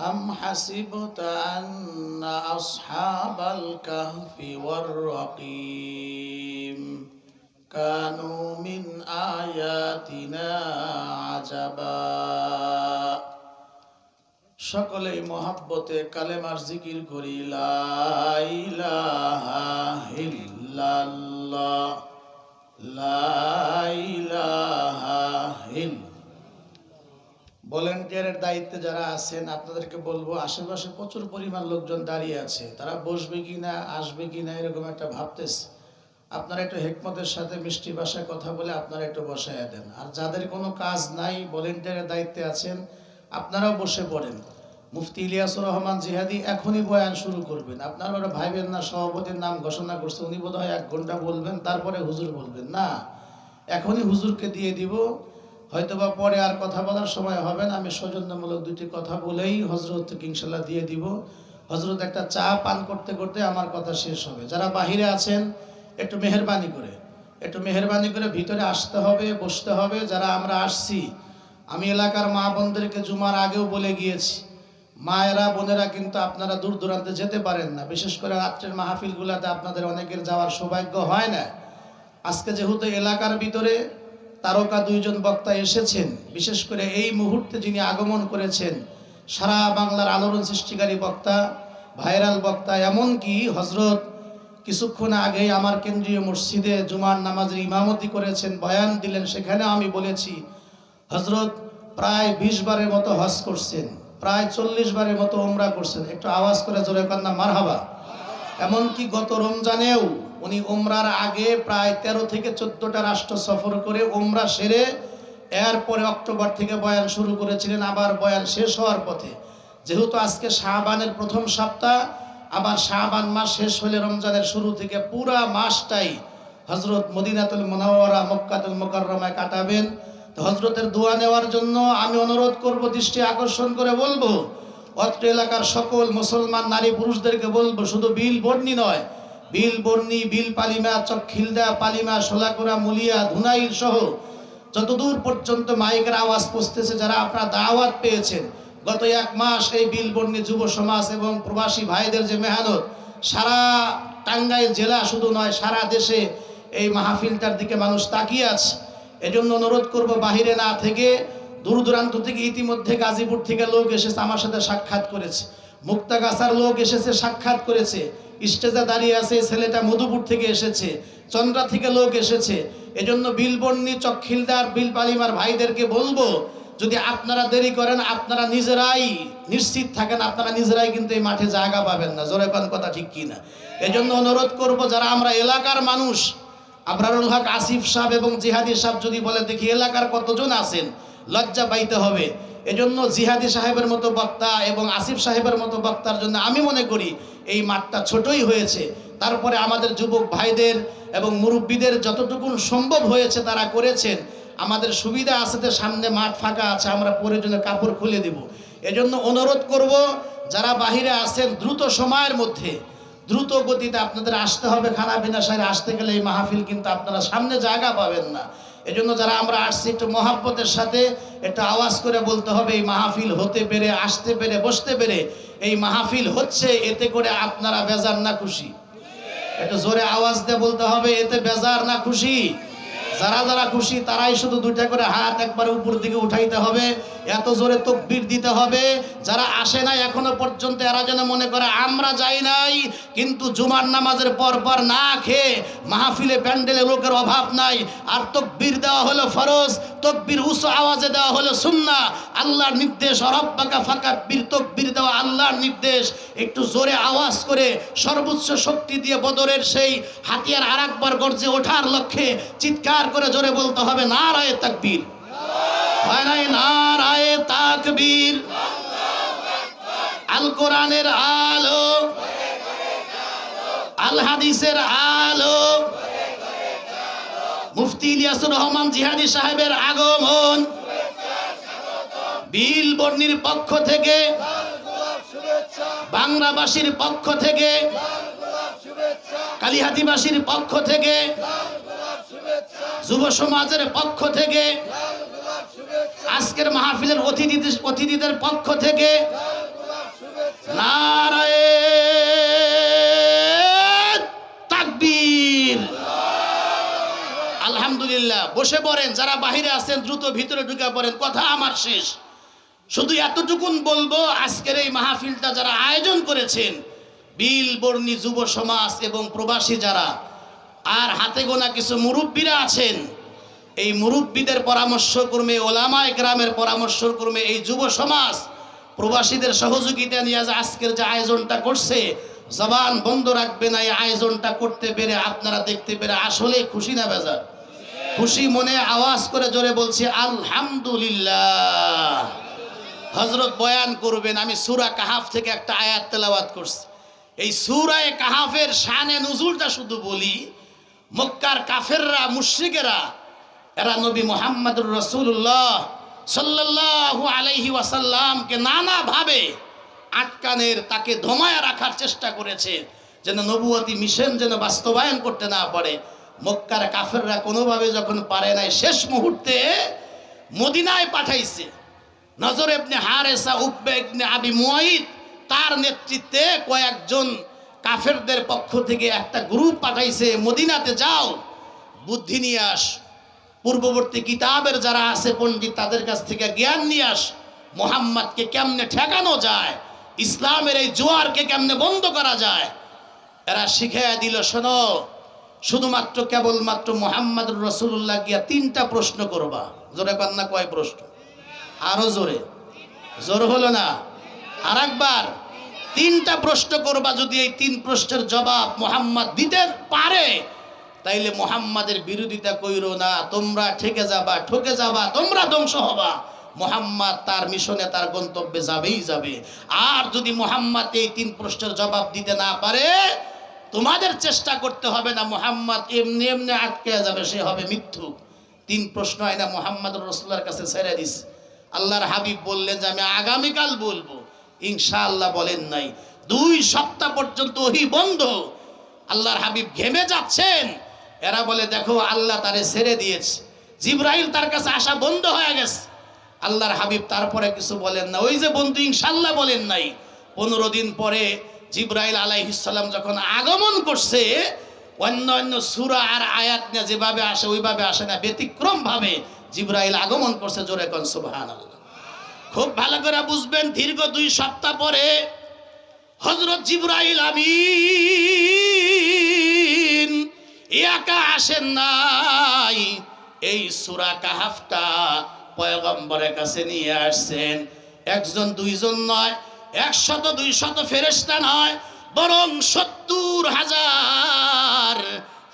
أم حسبت أن أصحاب الكهف والرقيم كانوا من آياتنا عجبا সকলে মহাব্বতে কালেমার জিকির করি লা ইলাহা ইল্লাল্লাহ লা ইলাহা ইল্লাল্লাহ ভলেন্টিয়ারের দায়িত্বে যারা আছেন, আপনাদেরকে বলব আশেপাশে প্রচুর পরিমাণ লোকজন দাঁড়িয়ে আছে। তারা বসবে কি না আসবে কি না এরকম একটা ভাবতেছে। আপনারা একটু হেকমতের সাথে মিষ্টি ভাষায় কথা বলে আপনারা একটু বসাইয়া দেন। আর যাদের কোনো কাজ নাই, ভলেন্টিয়ারের দায়িত্বে আছেন, আপনারাও বসে পড়েন। মুফতি ইলিয়াসুর রহমান জিহাদি এখনই বয়ান শুরু করবেন। আপনারা ওরা ভাইবেন না, সভাপতির নাম ঘোষণা করছে, উনি বোধ এক ঘণ্টা বলবেন, তারপরে হুজুর বলবেন। না, এখনই হুজুরকে দিয়ে দিব হয়তোবা পরে আর কথা বলার সময় হবে না। আমি সৌজন্যমূলক দুটি কথা বলেই হজরত ইনশাল্লাহ দিয়ে দিব। হজরত একটা চা পান করতে করতে আমার কথা শেষ হবে। যারা বাহিরে আছেন, একটু মেহরবানি করে। একটু মেহরবানি করে ভিতরে আসতে হবে, বসতে হবে। যারা আমরা আসছি, আমি এলাকার মা বোনদেরকে জুমার আগেও বলে গিয়েছি, মায়েরা, বোনেরা কিন্তু আপনারা দূর দূরান্তে যেতে পারেন না। বিশেষ করে রাত্রের মাহফিলগুলোতে আপনাদের অনেকের যাওয়ার সৌভাগ্য হয় না। আজকে যেহেতু এলাকার ভিতরে তারকা দুইজন বক্তা এসেছেন। বিশেষ করে এই মুহূর্তে যিনি আগমন করেছেন, সারা বাংলার আলোড়ন সৃষ্টিকারী বক্তা, ভাইরাল বক্তা, এমনকি হজরত কিছুক্ষণ আগেই আমার কেন্দ্রীয় মসজিদে জুমার নামাজের ইমামতি করেছেন, বয়ান দিলেন, সেখানে আমি বলেছি হজরত প্রায় বিশ বারের মতো হজ করছেন, প্রায় চল্লিশ বারের মতো ওমরা করছেন। একটু আওয়াজ করে জোরে কন্যা, মারহাবা। এমনকি গত রমজানেও উনি ওমরার আগে প্রায় তেরো থেকে চোদ্দটা রাষ্ট্র সফর করে ওমরা সেরে এরপরে অক্টোবর থেকে বয়ান শুরু করেছিলেন, আবার বয়ান শেষ হওয়ার পথে। যেহেতু আজকে শাহবানের প্রথম সপ্তাহ, আবার শাহবান মাস শেষ হলে রমজানের শুরু থেকে পুরা মাসটাই হজরত মদিনাতুল মোনাওয়ারা, মক্কাতুল মোকাররমায় কাটাবেন। তো হজরতের দোয়া নেওয়ার জন্য আমি অনুরোধ করব, দৃষ্টি আকর্ষণ করে বলব, অত্র এলাকার সকল মুসলমান নারী পুরুষদেরকে বলব, শুধু বিল বর্ণি নয় বিল বর্ণি, বিল পালিমা চক্ষিলদা পালিমা সোলাকুড়া মুলিয়া, ধুনাইল সহ যতদূর পর্যন্ত মাইকের আওয়াজ পৌঁছতেছে যারা আপনারা দাওয়াত পেয়েছেন, গত এক মাস এই বিল বর্ণি যুব সমাজ এবং প্রবাসী ভাইদের যে মেহনত, সারা টাঙ্গাইল জেলা শুধু নয়, সারা দেশে এই মাহফিলটার দিকে মানুষ তাকিয়ে আছে। এজন্য অনুরোধ করব, বাহিরে না থেকে, দূর দূরান্ত থেকে ইতিমধ্যে গাজীপুর থেকে লোক এসেছে, আমার সাথে সাক্ষাৎ করেছে। মুক্তাগাছার লোক এসেছে, সাক্ষাৎ করেছে। স্টেজে দাঁড়িয়ে আছে ছেলেটা মধুপুর থেকে এসেছে, চন্দ্রা থেকে লোক এসেছে। এজন্য বিলবর্ণী চক্ষিলদার বিল পালিমার ভাইদেরকে বলব, যদি আপনারা দেরি করেন, আপনারা নিজেরাই নিশ্চিত থাকেন, আপনারা নিজেরাই কিন্তু এই মাঠে জায়গা পাবেন না। জোরে কোন কথা ঠিক কিনা? এজন্য অনুরোধ করব, যারা আমরা এলাকার মানুষ, আবরারুল হক, আসিফ সাহেব এবং জিহাদি সাহেব যদি বলে, দেখি এলাকার কতজন আছেন? লজ্জা পাইতে হবে। এজন্য জিহাদি সাহেবের মতো বক্তা এবং আসিফ সাহেবের মতো বক্তার জন্য আমি মনে করি এই মাঠটা ছোটই হয়েছে। তারপরে আমাদের যুবক ভাইদের এবং মুরব্বীদের যতটুকু সম্ভব হয়েছে তারা করেছেন। আমাদের সুবিধা আছে যে সামনে মাঠ ফাঁকা আছে, আমরা প্রয়োজনে কাপড় খুলে দেব। এজন্য অনুরোধ করব, যারা বাহিরে আছেন দ্রুত সময়ের মধ্যে দ্রুত গতিতে আপনাদের আসতে হবে খানা বিনা সাহের আসতে গেলে এই মাহফিল কিন্তু আপনারা সামনে জায়গা পাবেন না। এজন্য যারা আমরা আসছি একটু মহাব্বতের সাথে, একটু আওয়াজ করে বলতে হবে, এই মাহফিল হতে পেরে, আসতে পেরে, বসতে পেরে, এই মাহফিল হচ্ছে, এতে করে আপনারা বেজার না খুশি। একটু জোরে আওয়াজ দিয়ে বলতে হবে, এতে বেজার না খুশি। যারা যারা খুশি তারাই শুধু দুইটা করে হাত একবার উপর দিকে উঠাইতে হবে। এত জোরে তকবির দিতে হবে। যারা আসে নাই এখনও পর্যন্ত এরা যেন মনে করে, আমরা যাই নাই, কিন্তু জুমার নামাজের পর পর না খেয়ে মাহফিলে প্যান্ডেলে লোকের অভাব নাই। আর তকবির দেওয়া হলো ফরজ, তকবির উঁচু আওয়াজে দেওয়া হলো সুন্না। আল্লাহর নির্দেশ অরব্বাকা ফাঁকা বীর, তকবির দেওয়া আল্লাহর নির্দেশ। একটু জোরে আওয়াজ করে সর্বোচ্চ শক্তি দিয়ে বদরের সেই হাতিয়ার আর একবার গর্জে ওঠার লক্ষ্যে চিৎকার করে জোরে বলতে হবে না রায় তাকবীর। হয় নাই? নারায়ে তাকবীর। আল কোরআনের আলো, আল হাদিসের আলো, মুফতি ইলিয়াসুর রহমান জিহাদি সাহেবের আগমন, বিল বর্ণির পক্ষ থেকে, বাংলাবাসীর পক্ষ থেকে, কালিহাতিবাসীর পক্ষ থেকে যুব সমাজের পক্ষ থেকে, আজকের মাহফিলের অতিথিদের অতিথিদের পক্ষ থেকে আলহামদুলিল্লাহ, বসে পড়েন, যারা বাহিরে আছেন, দ্রুত ভিতরে ঢুকে পড়েন, কথা আমার শেষ। শুধু এতটুকুন বলব, আজকের এই মাহফিলটা যারা আয়োজন করেছেন বিল বর্ণী যুব সমাজ এবং প্রবাসী যারা আর হাতে গোনা কিছু মুরব্বীরা আছেন। এই মুরব্বীদের পরামর্শ ক্রমে, ওলামায় গ্রামের পরামর্শ ক্রমে এই যুব সমাজ প্রবাসীদের সহযোগিতা নিয়ে যে আজকের যে আয়োজনটা করছে, জবান বন্ধ রাখবে না, এই আয়োজনটা করতে পেরে আপনারা দেখতে পেরে আসলে খুশি না বেজার? খুশি মনে আওয়াজ করে জোরে বলছি, আলহামদুলিল্লাহ। হজরত বয়ান করবেন, আমি সুরা কাহাফ থেকে একটা আয়াত তেলাওয়াত করছি। এই সুরায় কাহাফের শানে নজুলটা শুধু বলি মক্কার কাফেররা, মুশ্রিকেরা, এরা নবী মোহাম্মদুর রসুল্লাহ সাল্লাল্লাহু আলাইহি ওয়াসাল্লামকে নানাভাবে আটকানের, তাকে ধমায়া রাখার চেষ্টা করেছে, যেন নবুয়তি মিশন যেন বাস্তবায়ন করতে না পারে। মক্কার কাফেররা কোনোভাবে যখন পারে নাই, শেষ মুহূর্তে মদিনায় পাঠাইছে। নজর ইবনে হারেসা উকবে ইবনে আবি মুয়াইদ তার নেতৃত্বে কয়েকজন কাফেরদের পক্ষ থেকে একটা গ্রুপ পাঠাইছে, মদিনাতে যাও, বুদ্ধি নিয়ে আস। পূর্ববর্তী কিতাবের যারা আছে পণ্ডিত, তাদের কাছ থেকে জ্ঞান নিয়ে আস, মোহাম্মদকে কেমনে ঠেকানো যায়, ইসলামের এই জোয়ারকে কেমনে বন্ধ করা যায়। এরা শিখাইয়া দিল, শোনো, শুধুমাত্র কেবলমাত্র মোহাম্মদ রসুল্লাহ গিয়া তিনটা প্রশ্ন করবা। জোরে কন্যা, কয় প্রশ্ন? আরও জোরে। জোর হলো না? আর একবার তিনটা প্রশ্ন করবা, যদি এই তিন প্রশ্নের জবাব মোহাম্মদ দিতে পারে, তাইলে মোহাম্মদের বিরোধিতা কইর না। তোমরা ঠেকে যাবা, ঠকে যাবা, তোমরা ধ্বংস হবা। মোহাম্মদ তার মিশনে তার গন্তব্যে যাবেই যাবে। আর যদি মোহাম্মদ এই তিন প্রশ্নের জবাব দিতে না পারে, তোমাদের চেষ্টা করতে হবে না, মোহাম্মদ এমনি এমনি আটকে যাবে, সে হবে মৃত্যু তিন প্রশ্ন আয়না মোহাম্মদ রসুল্লার কাছে ছেড়ে দিস। আল্লাহর হাবিব বললেন যে, আমি আগামীকাল বলব। ইনশাআল্লাহ বলেন নাই। দুই সপ্তাহ পর্যন্ত ওহি বন্ধ। আল্লাহর হাবিব ঘেমে যাচ্ছেন। এরা বলে, দেখো, আল্লাহ তারে ছেড়ে দিয়েছে। জিব্রাইল তার কাছে আসা বন্ধ হয়ে গেছে। আল্লাহর হাবিব তারপরে কিছু বলেন না। ওই যে বন্ধু ইনশাল্লাহ বলেন নাই, পনেরো দিন পরে জিব্রাইল আলাইহিসাল্লাম যখন আগমন করছে, অন্য অন্য সুরা আর আয়াত নিয়ে যেভাবে আসে, ওইভাবে আসে না ব্যতিক্রম ভাবে জিব্রাইল আগমন করছে, জোরে কন সুবহান খুব ভালো করে বুঝবেন, দীর্ঘ দুই সপ্তাহ পরে হজরত জিব্রাইল আমিন একা আসেন নাই। এই সুরা কাহাফটা পয়গম্বরের কাছে নিয়ে আসছেন। একজন, দুইজন নয়, একশত, দুইশত ফেরেস্তা নয়, বরং সত্তর হাজার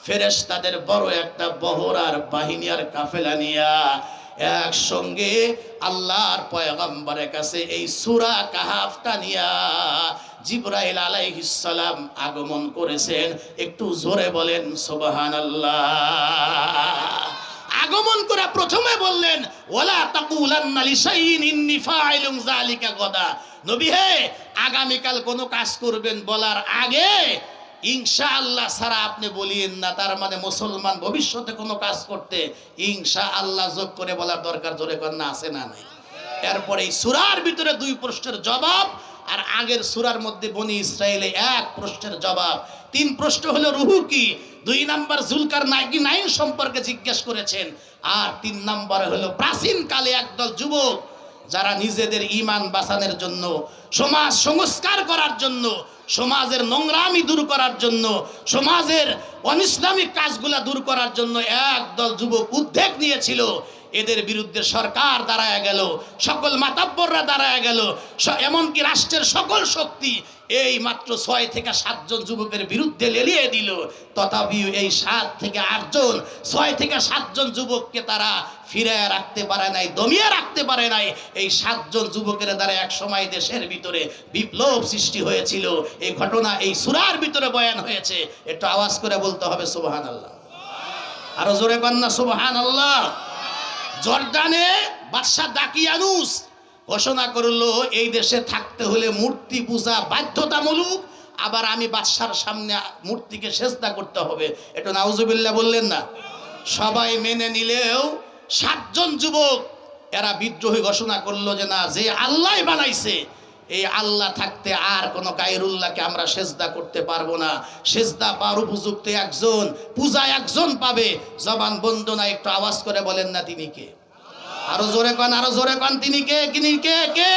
ফেরেস্তাদের বড় একটা বহরার বাহিনী আর কাফেলা নিয়া একসঙ্গে আল্লাহর পয়গম্বরের কাছে এই সুরা কাহাফটা নিয়া জিব্রাইল আলাইহিসসালাম আগমন করেছেন। একটু জোরে বলেন, সুবহানাল্লাহ। আগমন করে প্রথমে বললেন, ওয়ালা তাকুলান্না লিশাইইন, ইন্নী ফাইলুম যালিকা গদা। নবী হে, আগামীকাল কোনো কাজ করবেন বলার আগে ইনশাআল্লাহ ছাড়া আপনি বলিয়েন না, তার মানে মুসলমান ভবিষ্যতে কোনো কাজ করতে ইনশা আল্লাহ যোগ করে বলার দরকার জোরে কন্যা আছে না নাই? এরপরে এই সুরার ভিতরে দুই প্রশ্নের জবাব আর আগের সুরার মধ্যে বনি ইসরায়েলে এক প্রশ্নের জবাব। তিন প্রশ্ন হলো, রুহু কি? দুই নাম্বার জুলকার নাইকি নাইন সম্পর্কে জিজ্ঞেস করেছেন। আর তিন নাম্বার হলো প্রাচীন কালে একদল যুবক যারা নিজেদের ইমান বাঁচানোর জন্য, সমাজ সংস্কার করার জন্য, সমাজের নোংরামি দূর করার জন্য, সমাজের অনিসলামিক কাজগুলা দূর করার জন্য একদল যুবক উদ্বেগ নিয়েছিল। এদের বিরুদ্ধে সরকার দাঁড়ায় গেল, সকল মাতাব্বররা দাঁড়ায় গেল এমনকি রাষ্ট্রের সকল শক্তি এই মাত্র ছয় থেকে সাতজন যুবকের বিরুদ্ধে লেলিয়ে দিল। তথাপিও এই সাত থেকে আটজন, ছয় থেকে সাতজন যুবককে তারা ফিরে রাখতে পারে নাই, দমিয়ে রাখতে পারে নাই। এই সাতজন যুবকের দ্বারা এক সময় দেশের ভিতরে বিপ্লব সৃষ্টি হয়েছিল। এই ঘটনা এই সুরার ভিতরে বয়ান হয়েছে। একটু আওয়াজ করে বলতে হবে সুবহান আল্লাহ আরও জোরে কন্যা সুবহান আল্লাহ জর্ডানে বাদশাহ দাকিয়ানুস ঘোষণা করল, এই দেশে থাকতে হলে মূর্তি পূজা বাধ্যতামূলক, আবার আমি বাদশার সামনে মূর্তিকে সেজদা করতে হবে। এটা নাউজুবিল্লাহ বললেন না? সবাই মেনে নিলেও সাতজন যুবক, এরা বিদ্রোহী ঘোষণা করল যে না, যে আল্লাহ বানাইছে এই আল্লাহ থাকতে আর কোনো গায়রুল্লাহকে আমরা সেজদা করতে পারব না। সেজদা পাওয়ার উপযুক্ত একজন পূজা একজন পাবে। জবান বন্দনা একটু আওয়াজ করে বলেন না তিনি কে? আরও জোরে কন, আরও জোরে কন, তিনি কে তিনি কে কে?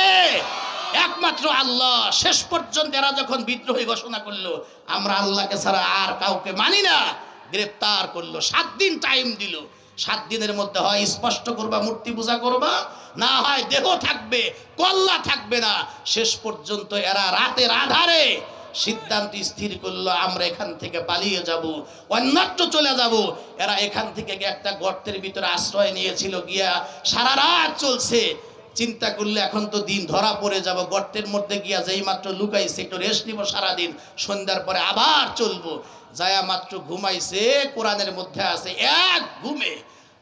একমাত্র আল্লাহ। শেষ পর্যন্ত এরা যখন বিদ্রোহী ঘোষণা করল, আমরা আল্লাহকে ছাড়া আর কাউকে মানি না। গ্রেপ্তার করল, সাত দিন টাইম দিল। সাত দিনের মধ্যে হয়, স্পষ্ট করবা, মূর্তি পূজা করবা, না হয় দেহ থাকবে, কল্লা থাকবে না। শেষ পর্যন্ত এরা রাতের আধারে সিদ্ধান্ত স্থির করল, আমরা এখান থেকে পালিয়ে যাব, অন্যত্র চলে যাব। এরা এখান থেকে একটা গর্তের ভিতরে আশ্রয় নিয়েছিল, গিয়া সারা রাত চলছে। চিন্তা করলে এখন তো দিন ধরা পড়ে যাব, গর্তের মধ্যে গিয়া যেই মাত্র লুকাইছে, একটু রেস্ট নিব সারাদিন, সন্ধ্যার পরে আবার চলবো। যায়া মাত্র ঘুমাইছে, কোরআনের মধ্যে আছে এক ঘুমে।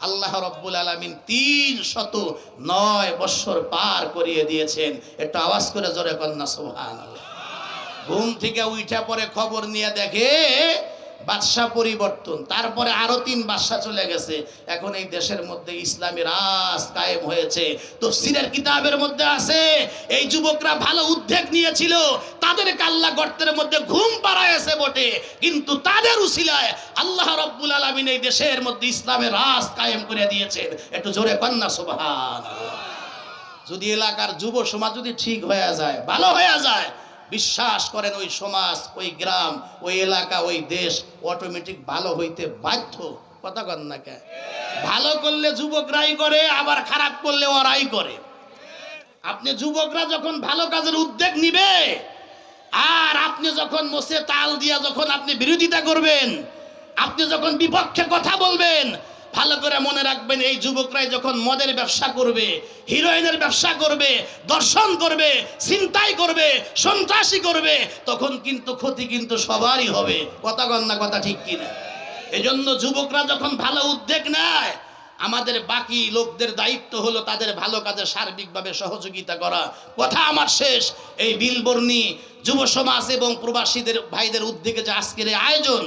আল্লাহ রব্বুল আলমিন তিন শত নয় বৎসর পার করিয়ে দিয়েছেন। একটু আওয়াজ করে জোরে কন্যা সোহান ঘুম থেকে উঠা পরে খবর নিয়ে দেখে বাদশাহ পরিবর্তন, তারপরে আরও তিন বাদশাহ চলে গেছে। এখন এই দেশের মধ্যে ইসলামী রাজ কায়েম হয়েছে। তো সিরের কিতাবের মধ্যে আছে, এই যুবকরা ভালো উদ্যোগ নিয়েছিল, তাদের কাল্লা গর্তের মধ্যে ঘুম পাড়ায়ছে বটে। কিন্তু তাদের উসিলায় আল্লাহ রব্বুল আলমিন এই দেশের মধ্যে ইসলামের রাজ কায়েম করে দিয়েছেন। একটু জোরে কন্যা সুবহান যদি এলাকার যুব সমাজ যদি ঠিক হয়ে যায়, ভালো হয়ে যায় বিশ্বাস করেন ওই সমাজ, ওই গ্রাম, ওই এলাকা, ওই দেশ অটোমেটিক ভালো হইতে বাধ্য। কথা কন না কে ভালো করলে যুবকরাই করে, আবার খারাপ করলে ওরাই করে। আপনি যুবকরা যখন ভালো কাজের উদ্যোগ নিবে, আর আপনি যখন মোসে তাল দিয়া যখন আপনি বিরোধিতা করবেন, আপনি যখন বিপক্ষে কথা বলবেন ভালো করে মনে রাখবেন, এই যুবকরাই যখন মদের ব্যবসা করবে, হিরোইনের ব্যবসা করবে, দর্শন করবে চিন্তাই করবে, সন্ত্রাসী করবে, তখন কিন্তু ক্ষতি কিন্তু সবারই হবে। কথা গন্না কথা ঠিক কিনা? এজন্য যুবকরা যখন ভালো উদ্যোগ নেয়, আমাদের বাকি লোকদের দায়িত্ব হলো তাদের ভালো কাজে সার্বিকভাবে সহযোগিতা করা। কথা আমার শেষ, এই বিলবর্ণী যুব সমাজ এবং প্রবাসীদের ভাইদের উদ্যোগে যে আজকের এই আয়োজন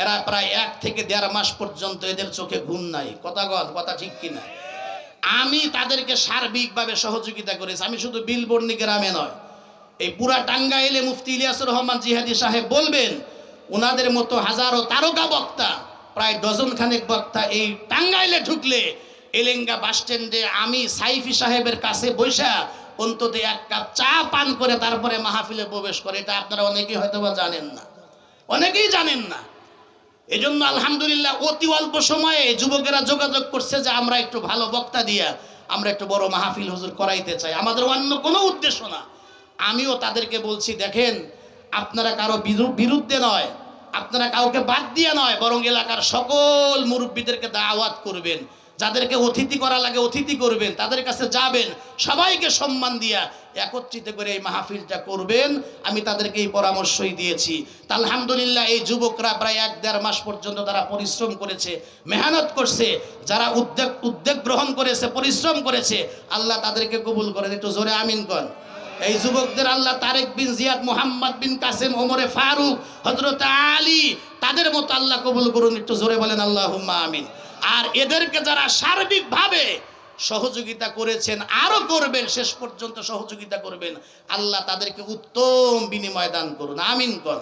এরা প্রায় এক থেকে দেড় মাস পর্যন্ত এদের চোখে ঘুম নাই। কথা গদ কথা ঠিক কিনা? আমি তাদেরকে সার্বিকভাবে সহযোগিতা করেছি। আমি শুধু বিলবর্ণী গ্রামে নয়, এই পুরা টাঙ্গাইলে মুফতি ইলিয়াসুর রহমান জিহাদি সাহেব বলবেন ওনাদের মতো হাজারো তারকা বক্তা, প্রায় ডজন খানেক বক্তা এই টাঙ্গাইলে ঢুকলে এলেঙ্গা বাস স্ট্যান্ডে আমি সাইফি সাহেবের কাছে বৈশা অন্তত এক কাপ চা পান করে তারপরে মাহফিলে প্রবেশ করে। এটা আপনারা অনেকেই হয়তো বা জানেন না। অনেকেই জানেন না। এজন্য আলহামদুলিল্লাহ অতি অল্প সময়ে যুবকেরা যোগাযোগ করছে যে আমরা একটু ভালো বক্তা দিয়া আমরা একটু বড় মাহফিল হুজুর করাইতে চাই। আমাদের অন্য কোনো উদ্দেশ্য না। আমিও তাদেরকে বলছি, দেখেন, আপনারা কারও বিরু- বিরুদ্ধে নয়, আপনারা কাউকে বাদ দিয়ে নয়, বরং এলাকার সকল মুরব্বীদেরকে দাওয়াত করবেন। যাদেরকে অতিথি করা লাগে, অতিথি করবেন, তাদের কাছে যাবেন, সবাইকে সম্মান দিয়া একত্রিত করে এই মাহফিলটা করবেন। আমি তাদেরকে এই পরামর্শই দিয়েছি। আলহামদুলিল্লাহ এই যুবকরা প্রায় এক দেড় মাস পর্যন্ত তারা পরিশ্রম করেছে, মেহনত করছে। যারা উদ্যোগ উদ্যোগ গ্রহণ করেছে, পরিশ্রম করেছে, আল্লাহ তাদেরকে কবুল করেন একটু জোরে আমিন কন। এই যুবকদের আল্লাহ তারেক বিন জিয়াদ, মোহাম্মদ বিন কাসেম, ওমরে ফারুক হজরত আলী, তাদের মতো আল্লাহ কবুল করুন, একটু জোরে বলেন আল্লাহ আমিন। আর এদেরকে যারা সার্বিকভাবে সহযোগিতা করেছেন, আরও করবেন, শেষ পর্যন্ত সহযোগিতা করবেন, আল্লাহ তাদেরকে উত্তম বিনিময় দান করুন, আমিন কর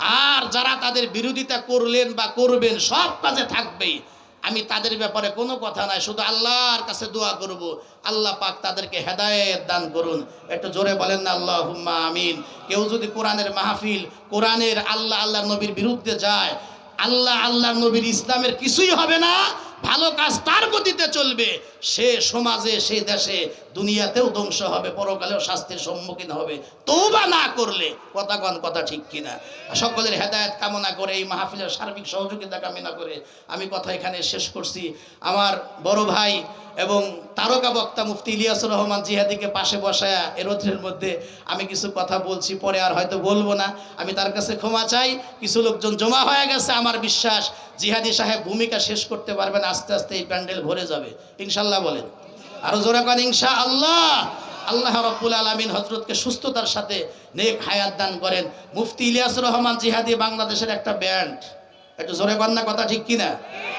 আর যারা তাদের বিরোধিতা করলেন বা করবেন, সব কাজে থাকবেই। আমি তাদের ব্যাপারে কোনো কথা নাই, শুধু আল্লাহর কাছে দোয়া করব। আল্লাহ পাক তাদেরকে হেদায়েত দান করুন। একটু জোরে বলেন না আল্লাহ হুম্মা আমিন। কেউ যদি কোরআনের মাহফিল, কোরআনের আল্লাহ আল্লাহ নবীর বিরুদ্ধে যায় আল্লাহ আল্লাহ নবীর ইসলামের কিছুই হবে না। ভালো কাজ তার গতিতে চলবে, সে সমাজে, সে দেশে, দুনিয়াতেও ধ্বংস হবে, পরকালেও শাস্তির সম্মুখীন হবে। তৌবা না করলে কথা কন কথা ঠিক কিনা। সকলের হেদায়েত কামনা করে, এই মাহফিলের সার্বিক সহযোগিতা কামনা করে আমি কথা এখানে শেষ করছি। আমার বড় ভাই এবং তারকা বক্তা মুফতি ইলিয়াসুর রহমান জিহাদিকে পাশে বসায়া এরোথের মধ্যে আমি কিছু কথা বলছি, পরে আর হয়তো বলব না। আমি তার কাছে ক্ষমা চাই। কিছু লোকজন জমা হয়ে গেছে, আমার বিশ্বাস। জিহাদি সাহেব ভূমিকা শেষ করতে পারবেন আস্তে আস্তে এই প্যান্ডেল ভরে যাবে। ইনশাল্লাহ বলেন। আরও জোরে করেন ইনশা আল্লাহ আল্লাহ রব্বুল আলমিন হজরতকে সুস্থতার সাথে নেক হায়াত দান করেন। মুফতি ইলিয়াস রহমান জিহাদি বাংলাদেশের একটা ব্যান্ড। একটু জোরে কন্যা কথা ঠিক কিনা?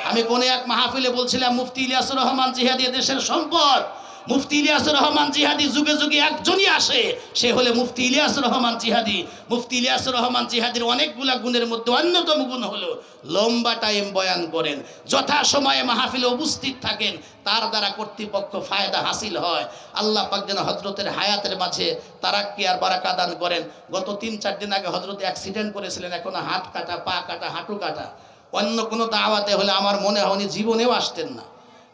আমি কোন এক মাহফিলে বলছিলাম, মুফতি ইলিয়াস রহমান জিহাদি দেশের সম্পদ। মুফতি ইলিয়াসুর রহমান জিহাদি যুগে যুগে একজনই আসে, সে হলে মুফতি ইলিয়াস রহমান জিহাদি। মুফতি ইলিয়াস রহমান জিহাদির অনেকগুলা গুণের মধ্যে অন্যতম গুণ হলো লম্বা টাইম বয়ান করেন, যথা সময়ে মাহফিলে উপস্থিত থাকেন, তার দ্বারা কর্তৃপক্ষ ফায়দা হাসিল হয়। আল্লাহ পাক যেন হজরতের হায়াতের মাঝে তারাক্কি আর বারাকা দান করেন। গত তিন, চার দিন আগে হজরত অ্যাক্সিডেন্ট করেছিলেন, এখন হাত কাটা, পা কাটা, হাঁটু কাটা। অন্য কোনো দাওয়াতে হলে আমার মনে হয় উনি জীবনেও আসতেন না।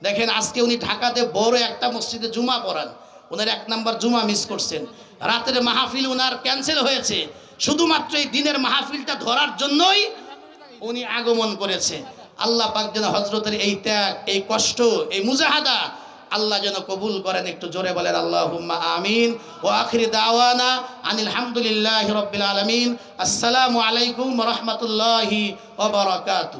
দেখেন আজকে উনি ঢাকাতে বড় একটা মসজিদে জুমা পড়ান। ওনার এক নাম্বার জুমা মিস করছেন। রাতের মাহফিল ওনার ক্যান্সেল হয়েছে। শুধুমাত্র এই দিনের মাহফিলটা ধরার জন্যই উনি আগমন করেছে। আল্লাহ পাক যেন হজরতের এই ত্যাগ, এই কষ্ট, এই মুজাহাদা আল্লাহ যেন কবুল করেন। একটু জোরে বলেন আল্লাহ আমিন ও আখিরি দাওয়ানা আনিল হামদুলিল্লাহ রব্বিল আলমিন। আসসালামু আলাইকুম রহমতুল্লাহি ওবরাকাতু